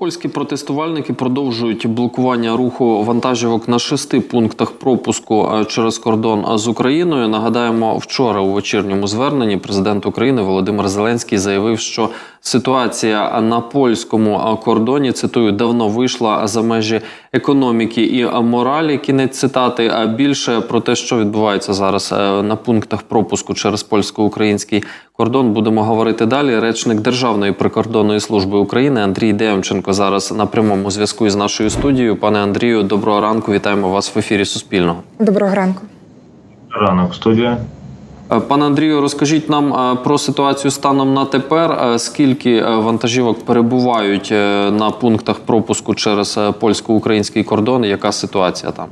Польські протестувальники продовжують блокування руху вантажівок на шести пунктах пропуску е, через кордон з Україною. Нагадаємо, вчора у вечірньому зверненні президент України Володимир Зеленський заявив, що ситуація на польському е, кордоні цитую давно вийшла за межі економіки і моралі. Кінець цитати. А більше про те, що відбувається зараз е, на пунктах пропуску через польсько-український кордон, будемо говорити далі. Речник Державної прикордонної служби України Андрій Демченко зараз на прямому зв'язку із нашою студією. Пане Андрію, доброго ранку. Вітаємо вас в ефірі Суспільного. Доброго ранку. Ранок студія. Е, Пане Андрію, розкажіть нам е, про ситуацію станом на тепер. Е, Скільки вантажівок перебувають на пунктах пропуску через польсько-український кордон? Яка ситуація там?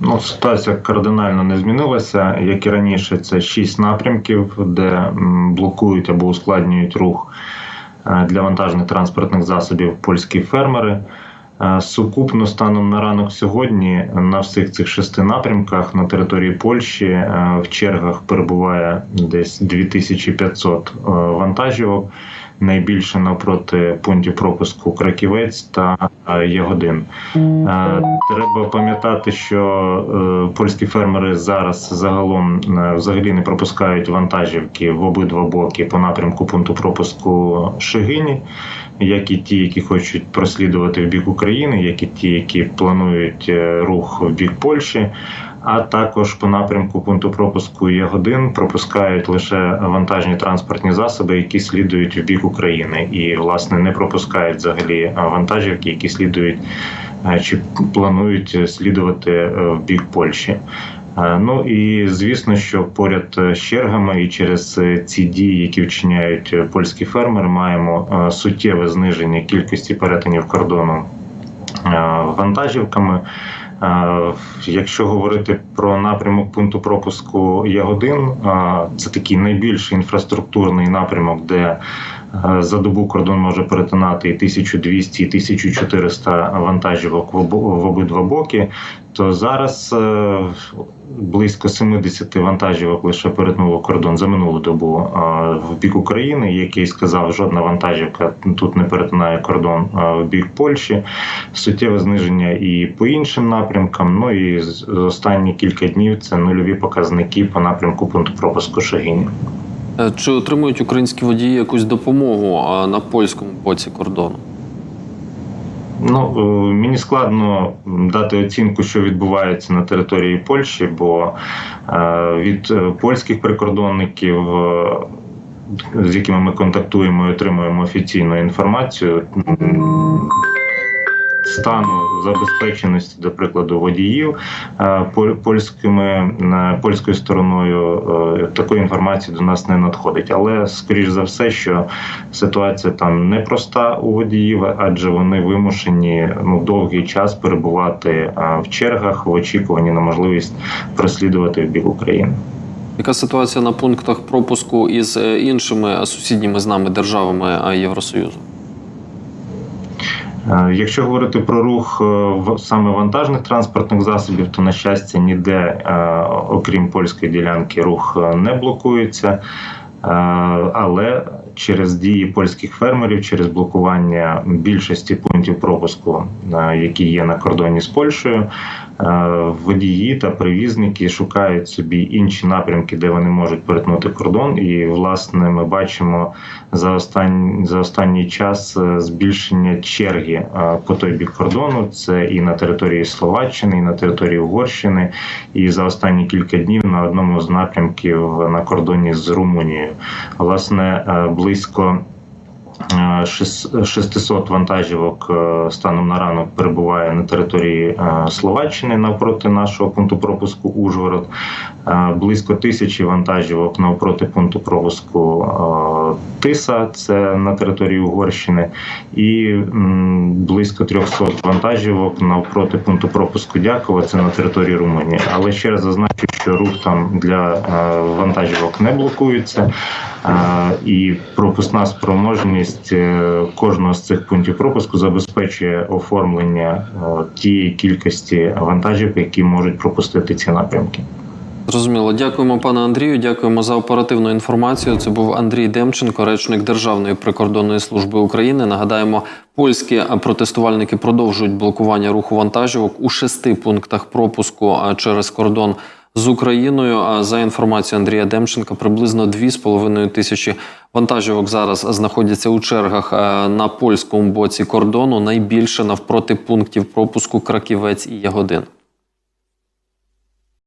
Ну, ситуація кардинально не змінилася. Як і раніше, це шість напрямків, де блокують або ускладнюють рух для вантажних транспортних засобів польські фермери. Е, Сукупно станом на ранок сьогодні на всіх цих шести напрямках на території Польщі е, в чергах перебуває десь 2500 е, вантажівок. Найбільше навпроти пунктів пропуску Краківець та Ягодин. Треба пам'ятати, що польські фермери зараз загалом взагалі не пропускають вантажівки в обидва боки по напрямку пункту пропуску Шигині, як і ті, які хочуть прослідувати в бік України, як і ті, які планують е, рух в бік Польщі. А також по напрямку пункту пропуску Ягодин пропускають лише вантажні транспортні засоби, які слідують в бік України, і власне не пропускають взагалі вантажівки, які слідують е, чи планують слідувати е, в бік Польщі. Е, Ну і звісно, що поряд з чергами і через е, ці дії, які вчиняють е, польські фермери, маємо е, суттєве зниження кількості перетинів кордону е, вантажівками. Е, Якщо говорити про напрямок пункту пропуску Ягодин, е, це такий найбільший інфраструктурний напрямок, де е, за добу кордон може перетинати і 1200, і 1400 вантажівок в обидва боки. То зараз е, близько 70 вантажівок лише перетнуло кордон за минулу добу е, в бік України. Який сказав, жодна вантажівка тут не перетинає кордон е, в бік Польщі. Суттєве зниження і по іншим напрямкам. Ну і останні кілька днів це нульові показники по напрямку пункту пропуску Шагіні. Е, Чи отримують українські водії якусь допомогу на польському боці кордону? Ну е, мені складно дати оцінку, що відбувається на території Польщі, бо е, від польських прикордонників, з якими ми контактуємо і отримуємо офіційну інформацію. Стану забезпеченості, до прикладу, водіїв е, польськими е, польською стороною е, такої інформації до нас не надходить. Але скоріш за все, що ситуація там непроста у водіїв, адже вони вимушені ну довгий час перебувати в чергах в очікуванні на можливість прослідувати в бік України. Яка ситуація на пунктах пропуску із іншими сусідніми з нами державами Євросоюзу? Е, Якщо говорити про рух е, саме вантажних транспортних засобів, то на щастя ніде, е, окрім польської ділянки, рух не блокується. Але через дії польських фермерів, через блокування більшості пунктів пропуску, які є на кордоні з Польщею, водії та перевізники шукають собі інші напрямки, де вони можуть перетнути кордон. І власне ми бачимо за останній за останній час е, збільшення черги е, по той бік кордону. Це і на території Словаччини, і на території Угорщини. І за останні кілька днів на одному з напрямків на кордоні з Румунією. Власне, е, близько. Е, шес- 600 вантажівок е, станом на ранок перебуває на території е, Словаччини навпроти нашого пункту пропуску Ужгород. Е, Близько тисячі вантажівок навпроти пункту пропуску Тиса, це на території Угорщини, і близько 300 вантажівок навпроти пункту пропуску Дякова, це на території Румунії. Але ще раз зазначу, що рух там для е, вантажівок не блокується. Е, І пропускна спроможність е, кожного з цих пунктів пропуску забезпечує оформлення тієї кількості вантажів, які можуть пропустити ці напрямки. Зрозуміло. Дякуємо, пане Андрію. Дякуємо за оперативну інформацію. Це був Андрій Демченко, речник Державної прикордонної служби України. Нагадаємо, польські протестувальники продовжують блокування руху вантажівок у шести пунктах пропуску через кордон з Україною. А за інформацією Андрія Демченка, приблизно 2,5 тисячі вантажівок зараз знаходяться у чергах е, на польському боці кордону. Найбільше навпроти пунктів пропуску Краківець і Ягодин.